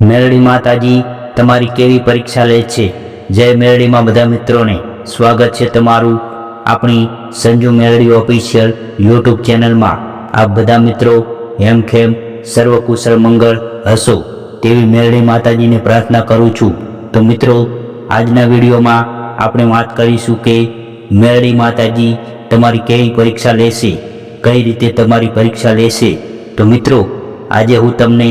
મેરડી માતાજી તમારી કેવી પરીક્ષા લે છે? જય મેરડીમાં બધા મિત્રોને સ્વાગત છે તમારું આપણી સંજુ મેરડી ઓફિશિયલ યુટ્યુબ ચેનલમાં. આપ બધા મિત્રો હેમખેમ સર્વકુશળ મંગળ હશો તેવી મેરડી માતાજીને પ્રાર્થના કરું છું. તો મિત્રો, આજના વિડીયોમાં આપણે વાત કરીશું કે મેરડી માતાજી તમારી કેવી પરીક્ષા લેશે, કઈ રીતે તમારી પરીક્ષા લેશે? તો મિત્રો, આજે હું તમને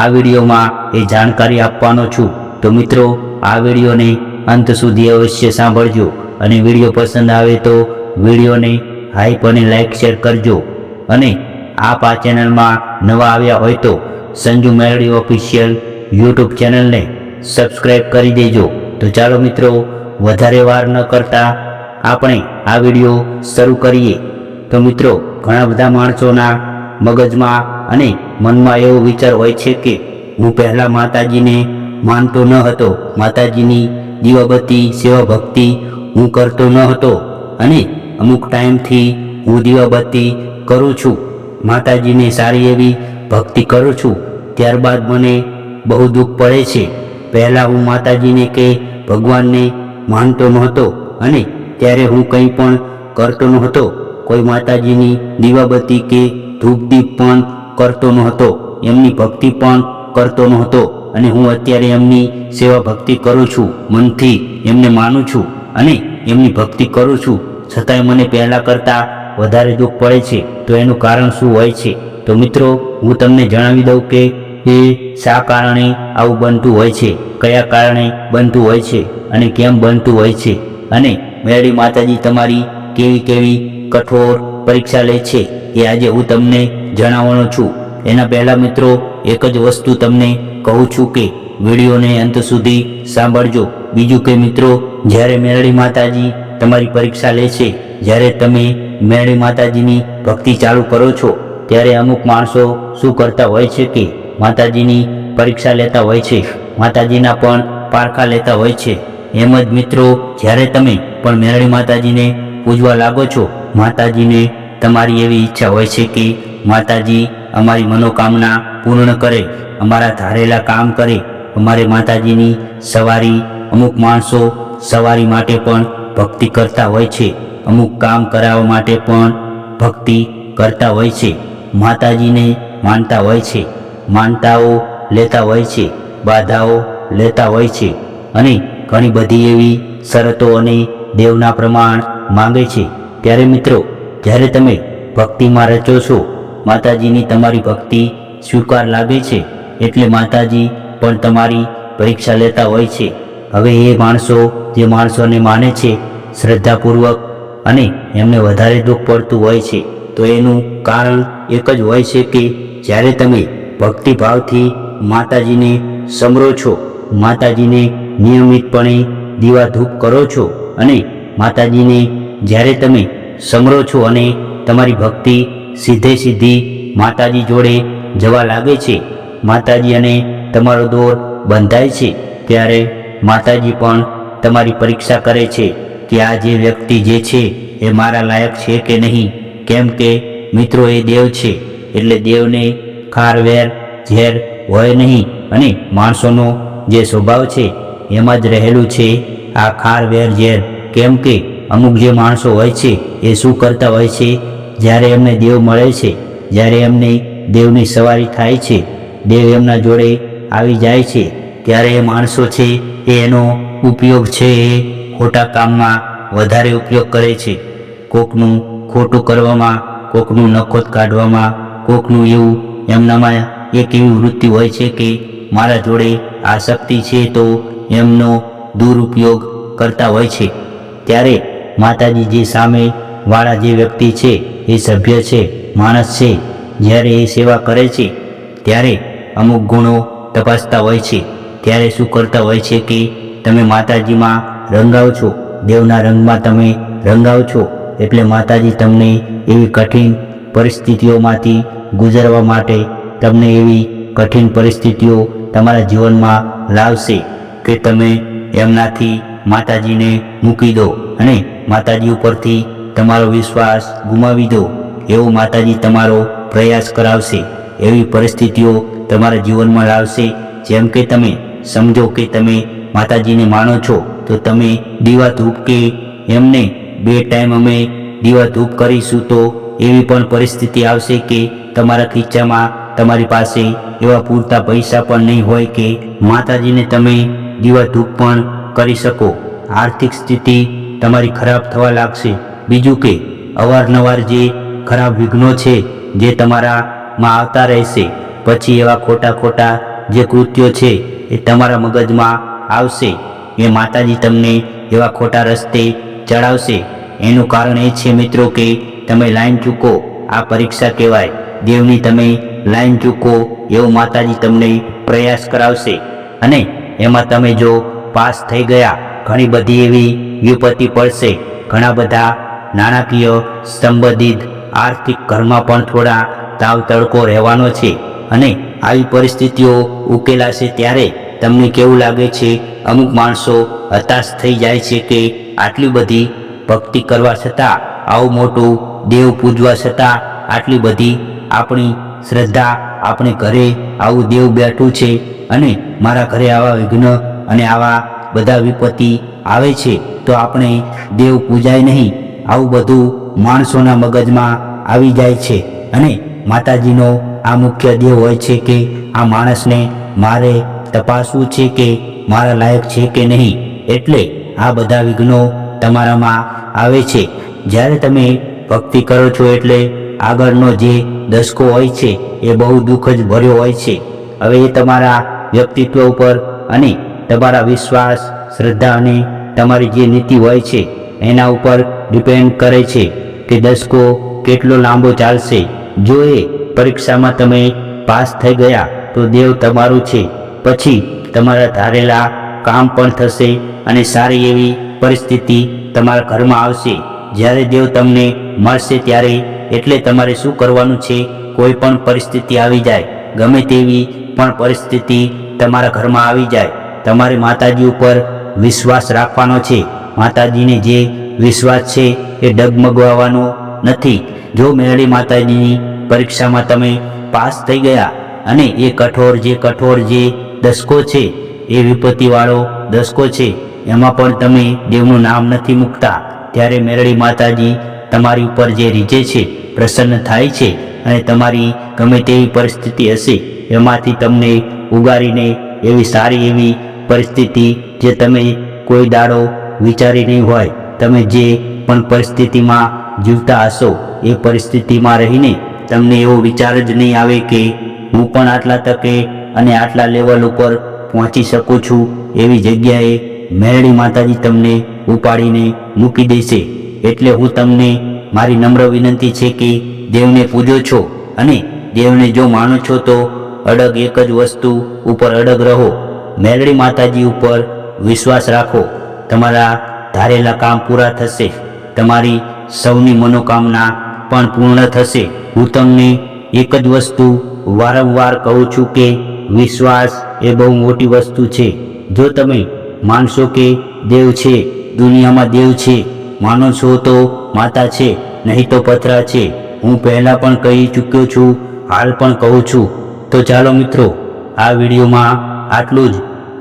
આ વિડીયોમાં એ જાણકારી આપવાનો છું. તો મિત્રો, આ વિડીયોને અંત સુધી અવશ્ય સાંભળજો અને વીડિયો પસંદ આવે તો વિડીયોને હાઈપ અને લાઈક શેર કરજો. અને આપ આ ચેનલમાં નવા આવ્યા હોય તો સંજુ મેરડી ઓફિશિયલ યુટ્યુબ ચેનલને સબસ્ક્રાઈબ કરી દેજો. તો ચાલો મિત્રો, વધારે વાર ન કરતા આપણે આ વીડિયો શરૂ કરીએ. તો મિત્રો, ઘણા બધા માણસોના મગજમાં અને મનમાં એવો વિચાર હોય છે કે હું પહેલાં માતાજીને માનતો ન હતો. માતાજીની દીવાબત્તી સેવા ભક્તિ હું કરતો ન હતો અને અમુક ટાઈમથી હું દીવાબત્તી કરું છું. માતાજીને સારી એવી ભક્તિ કરું છું. ત્યારબાદ મને બહુ દુઃખ પડે છે. પહેલાં હું માતાજીને કે ભગવાનને માનતો નહોતો અને ત્યારે હું કંઈ પણ કરતો નહોતો. કોઈ માતાજીની દીવાબત્તી કે ધૂપદીપ પણ કરતો નહોતો, એમની ભક્તિ પણ કરતો નહોતો અને હું અત્યારે એમની સેવા ભક્તિ કરું છું, મનથી એમને માનું છું અને એમની ભક્તિ કરું છું. છતાંય મને પહેલાં કરતાં વધારે દુઃખ પડે છે, તો એનું કારણ શું હોય છે? તો મિત્રો, હું તમને જણાવી દઉં કે એ શા કારણે આવું બનતું હોય છે, કયા કારણે બનતું હોય છે અને કેમ બનતું હોય છે? અને મેળી માતાજી તમારી કેવી કેવી કઠોર પરીક્ષા લે છે? એ આજે હું તમને જણાવવાનો છું. એના પહેલાં મિત્રો, એક જ વસ્તુ તમને કહું છું કે વિડીયોને અંત સુધી સાંભળજો. બીજું કે મિત્રો, જ્યારે મેરળી માતાજી તમારી પરીક્ષા લે છે, જ્યારે તમે મેરળી માતાજીની ભક્તિ ચાલુ કરો છો, ત્યારે અમુક માણસો શું કરતા હોય છે કે માતાજીની પરીક્ષા લેતા હોય છે, માતાજીના પણ પારખા લેતા હોય છે. એમ જ મિત્રો, જ્યારે તમે પણ મેરળી માતાજીને પૂજવા લાગો છો, માતાજીને તમારી એવી ઈચ્છા હોય છે કે માતાજી અમારી મનોકામના પૂર્ણ કરે, અમારા ધારેલા કામ કરે, અમારે માતાજીની સવારી અમુક માણસો સવારી માટે પણ ભક્તિ કરતા હોય છે, અમુક કામ કરાવવા માટે પણ ભક્તિ કરતા હોય છે, માતાજીને માનતા હોય છે, માનતાઓ લેતા હોય છે, બાધાઓ લેતા હોય છે અને ઘણી બધી એવી શરતો અને દેવના પ્રમાણ માંગે છે. ત્યારે મિત્રો જ્યારે તમે ભક્તિમાં રચો છો, માતાજીની તમારી ભક્તિ સ્વીકાર લાગે છે, એટલે માતાજી પણ તમારી પરીક્ષા લેતા હોય છે. હવે એ માણસો, જે માણસોને માને છે, શ્રદ્ધાપૂર્વક અને એમને વધારે દુઃખ પડતું હોય છે, તો એનું કારણ એક જ હોય છે કે જ્યારે તમે ભક્તિભાવથી માતાજીને સમરો છો, માતાજીને નિયમિતપણે દીવા ધૂપ કરો છો અને માતાજીને જ્યારે તમે સમરો છો અને તમારી ભક્તિ સીધે સીધી માતાજી જોડે જવા લાગે છે. માતાજી અને તમારો દોર બંધાય છે ત્યારે માતાજી પણ તમારી પરીક્ષા કરે છે કે આ જે વ્યક્તિ જે છે એ મારા લાયક છે કે નહીં. કેમ કે મિત્રો એ દેવ છે એટલે દેવને ખાર, વેર, ઝેર હોય નહીં અને માણસોનો જે સ્વભાવ છે એમાં જ રહેલું છે આ ખાર, વેર, ઝેર. કેમ કે અમુક જે માણસો હોય છે, એ શું કરતા હોય છે? જ્યારે એમને દેવ મળે છે, જ્યારે એમને દેવની સવારી થાય છે, દેવ એમના જોડે આવી જાય છે, ત્યારે એ માણસો છે, એ એનો ઉપયોગ છે, એ ખોટા કામમાં વધારે ઉપયોગ કરે છે. કોકનું ખોટું કરવામાં, કોકનું નખોત કાઢવામાં, કોકનું એવું એમનામાં એક એવી વૃત્તિ હોય છે કે મારા જોડે આ શક્તિ છે તો એમનો દુરુપયોગ કરતા હોય છે. ત્યારે માતાજી જે સામે વાળા જે વ્યક્તિ છે, એ સભ્ય છે, માણસ છે, જ્યારે એ સેવા કરે છે, ત્યારે અમુક ગુણો તપાસતા હોય છે. ત્યારે શું કરતા હોય છે કે તમે માતાજીમાં રંગાવ છો, દેવના રંગમાં તમે રંગાવ છો, એટલે માતાજી તમને એવી કઠિન પરિસ્થિતિઓમાંથી ગુજરવા માટે તમને એવી કઠિન પરિસ્થિતિઓ તમારા જીવનમાં લાવશે કે તમે એમનાથી માતાજીને મૂકી દો. અને માતાજી ઉપરથી તમારો વિશ્વાસ ગુમાવી દો એવો માતાજી તમારો પ્રયાસ કરાવશે. એવી પરિસ્થિતિઓ તમારા જીવનમાં લાવશે. જેમ કે તમે સમજો કે તમે માતાજીને માનો છો, તો તમે દીવા ધૂપ કે એમને બે ટાઈમ અમે દીવા ધૂપ કરીશું, તો એવી પણ પરિસ્થિતિ આવશે કે તમારા ખીચામાં તમારી પાસે એવા પૂરતા પૈસા પણ નહીં હોય કે માતાજીને તમે દીવા ધૂપ પણ કરી શકો. આર્થિક સ્થિતિ તમારી ખરાબ થવા લાગશે. બીજું કે, અવારનવાર જે ખરાબ વિઘ્નો છે, જે તમારામાં આવતા રહેશે, પછી એવા ખોટા ખોટા જે કૃત્યો છે, એ તમારા મગજમાં આવશે. એ માતાજી તમને એવા ખોટા રસ્તે ચડાવશે. એનું કારણ એ છે મિત્રો કે, તમે લાઈન ચૂકો, આ પરીક્ષા કહેવાય. દેવની તમે લાઈન ચૂકો, એવો માતાજી તમને પ્રયાસ કરાવશે. અને એમાં તમે જો પાસ થઈ ગયા ઘણી બધી એવી વિપત્તિ પડશે. ઘણા બધા નાણાકીય સંબંધિત આર્થિક ઘરમાં પણ થોડા તાવ તડકો રહેવાનો છે અને આવી પરિસ્થિતિઓ ઉકેલાશે ત્યારે તમને કેવું લાગે છે? અમુક માણસો હતાશ થઈ જાય છે કે આટલી બધી ભક્તિ કરવા છતાં, આવું મોટું દેવ પૂજવા છતાં આટલી બધી આપણી શ્રદ્ધા આપણે ઘરે આવું દેવ બેઠું છે અને મારા ઘરે આવા વિઘ્ન અને આવા બધા વિપત્તિ આવે છે, તો આપણે દેવ પૂજાય નહીં. આવું બધું માણસોના મગજમાં આવી જાય છે. અને માતાજીનો આ મુખ્ય દેવ હોય છે કે આ માણસને મારે તપાસવું છે કે મારા લાયક છે કે નહીં. એટલે આ બધા વિઘ્નો તમારામાં આવે છે. જ્યારે તમે ભક્તિ કરો છો એટલે આગળનો જે દસકો હોય છે, એ બહુ દુઃખ જ ભર્યો હોય છે. હવે એ તમારા વ્યક્તિત્વ ઉપર અને તમારા વિશ્વાસ, શ્રદ્ધા અને તમારી જે નીતિ હોય છે, એના ઉપર ડિપેન્ડ કરે છે કે દસકો કેટલો લાંબો ચાલશે. જો એ પરીક્ષામાં તમે પાસ થઈ ગયા, તો દેવ તમારું છે. પછી તમારા ધારેલા કામ પણ થશે અને સારી એવી પરિસ્થિતિ તમારા ઘરમાં આવશે. જ્યારે દેવ તમને મળશે ત્યારે એટલે તમારે શું કરવાનું છે? કોઈ પણ પરિસ્થિતિ આવી જાય. ગમે તેવી પણ પરિસ્થિતિ તમારા ઘરમાં આવી જાય. તમારે માતાજી ઉપર વિશ્વાસ રાખવાનો છે. માતાજીને જે વિશ્વાસ છે એ ડગમગવાનો નથી. જો મેળી માતાજીની પરીક્ષામાં તમે પાસ થઈ ગયા અને એ કઠોર જે કઠોર જે દસકો છે, એ વિપત્તિવાળો દસકો છે, એમાં પણ તમે દેવનું નામ નથી મૂકતા. ત્યારે મેરળી માતાજી તમારી ઉપર જે રીઝે છે, પ્રસન્ન થાય છે અને તમારી ગમે તેવી પરિસ્થિતિ હશે, એમાંથી તમને ઉગારીને એવી સારી એવી પરિસ્થિતિ જે તમે કોઈ દાડો વિચારી નહીં હોય, તમે જે પણ પરિસ્થિતિમાં જીવતા હશો, એ પરિસ્થિતિમાં રહીને તમને એવો વિચાર જ નહીં આવે કે હું પણ આટલા તકે અને આટલા લેવલ ઉપર પહોંચી શકું છું, એવી જગ્યાએ મેરડી માતાજી તમને ઉપાડીને મૂકી દેશે. એટલે હું તમને મારી નમ્ર વિનંતી છે કે દેવને પૂજો છો અને દેવને જો માનો છો તો અડગ એક જ વસ્તુ ઉપર અડગ રહો. મેરડી માતાજી ઉપર વિશ્વાસ રાખો. તમારા ધારેલા કામ પૂરા થશે. તમારી સૌની મનોકામના પણ પૂર્ણ થશે. હું તમને એક જ વસ્તુ વારંવાર કહું છું કે વિશ્વાસ એ બહુ મોટી વસ્તુ છે. જો તમે માનશો કે દેવ છે, દુનિયામાં દેવ છે, માનો છો તો માતા છે, નહીં તો પથરા છે. હું પહેલાં પણ કહી ચૂક્યો છું, હાલ પણ કહું છું. તો ચાલો મિત્રો, આ વિડીયોમાં આટલું જ.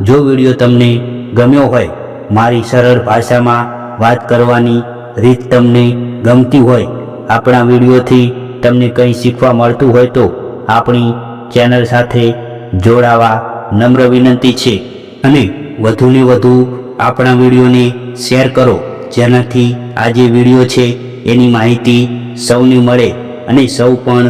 જો વીડિયો તમને ગમ્યો હોય, મારી સરળ ભાષામાં વાત કરવાની રીત તમને ગમતી હોય, આપણા વિડીયોથી તમને કંઈ શીખવા મળતું હોય તો આપણી ચેનલ સાથે જોડાવા નમ્ર વિનંતી છે. અને વધુને વધુ આપણા વિડીયોને શેર કરો, જેનાથી આ જે વીડિયો છે એની માહિતી સૌને મળે અને સૌ પણ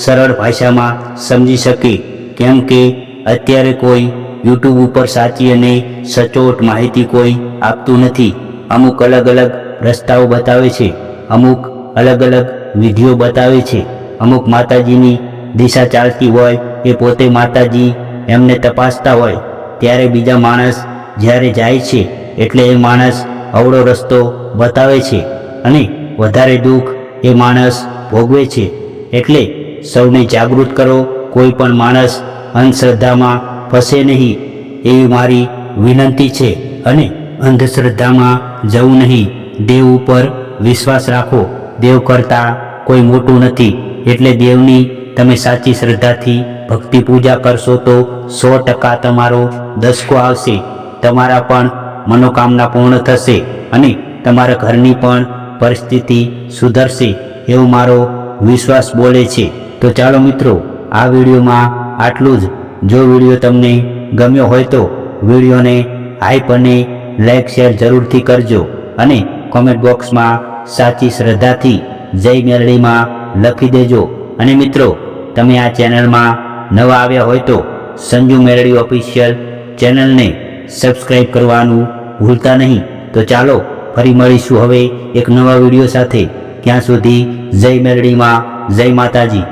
સરળ ભાષામાં સમજી શકે. કેમ કે અત્યારે કોઈ યુટ્યુબ ઉપર સાચી અને સચોટ માહિતી કોઈ આપતું નથી. અમુક અલગ અલગ રસ્તાઓ બતાવે છે. અમુક અલગ અલગ વિધિઓ બતાવે છે. અમુક માતાજીની દિશા ચાલતી હોય એ પોતે માતાજી એમને તપાસતા હોય. ત્યારે બીજા માણસ જ્યારે જાય છે એટલે એ માણસ અવળો રસ્તો બતાવે છે અને વધારે દુઃખ એ માણસ ભોગવે છે. એટલે સૌને જાગૃત કરો. કોઈ પણ માણસ અંધશ્રદ્ધામાં ફસે નહીં એવી મારી વિનંતી છે અને અંધશ્રદ્ધામાં જવું નહીં દેવ ઉપર વિશ્વાસ રાખો દેવ કરતાં કોઈ મોટું નથી એટલે દેવની તમે સાચી શ્રદ્ધાથી ભક્તિ પૂજા કરશો તો સો ટકા તમારો દસકો આવશે, તમારા પણ મનોકામના પૂર્ણ થશે અને તમારા ઘરની પણ પરિસ્થિતિ સુધરશે એવો મારો વિશ્વાસ બોલે છે. તો ચાલો મિત્રો, આ વિડીયોમાં આટલું જ. જો વીડિયો તમને ગમ્યો હોય તો વિડીયોને હાઈપ અને લાઈક શેર જરૂરથી કરજો અને કોમેન્ટ બોક્સમાં સાચી શ્રદ્ધાથી જય મેરડીમાં લખી દેજો. અને મિત્રો, તમે આ ચેનલમાં નવા આવ્યા હોય તો સંજુ મેરડી ઓફિશિયલ ચેનલને સબસ્ક્રાઈબ કરવાનું ભૂલતા નહીં. તો ચાલો, ફરી મળીશું હવે એક નવા વીડિયો સાથે. ત્યાં સુધી જય મેરડીમાં, જય માતાજી.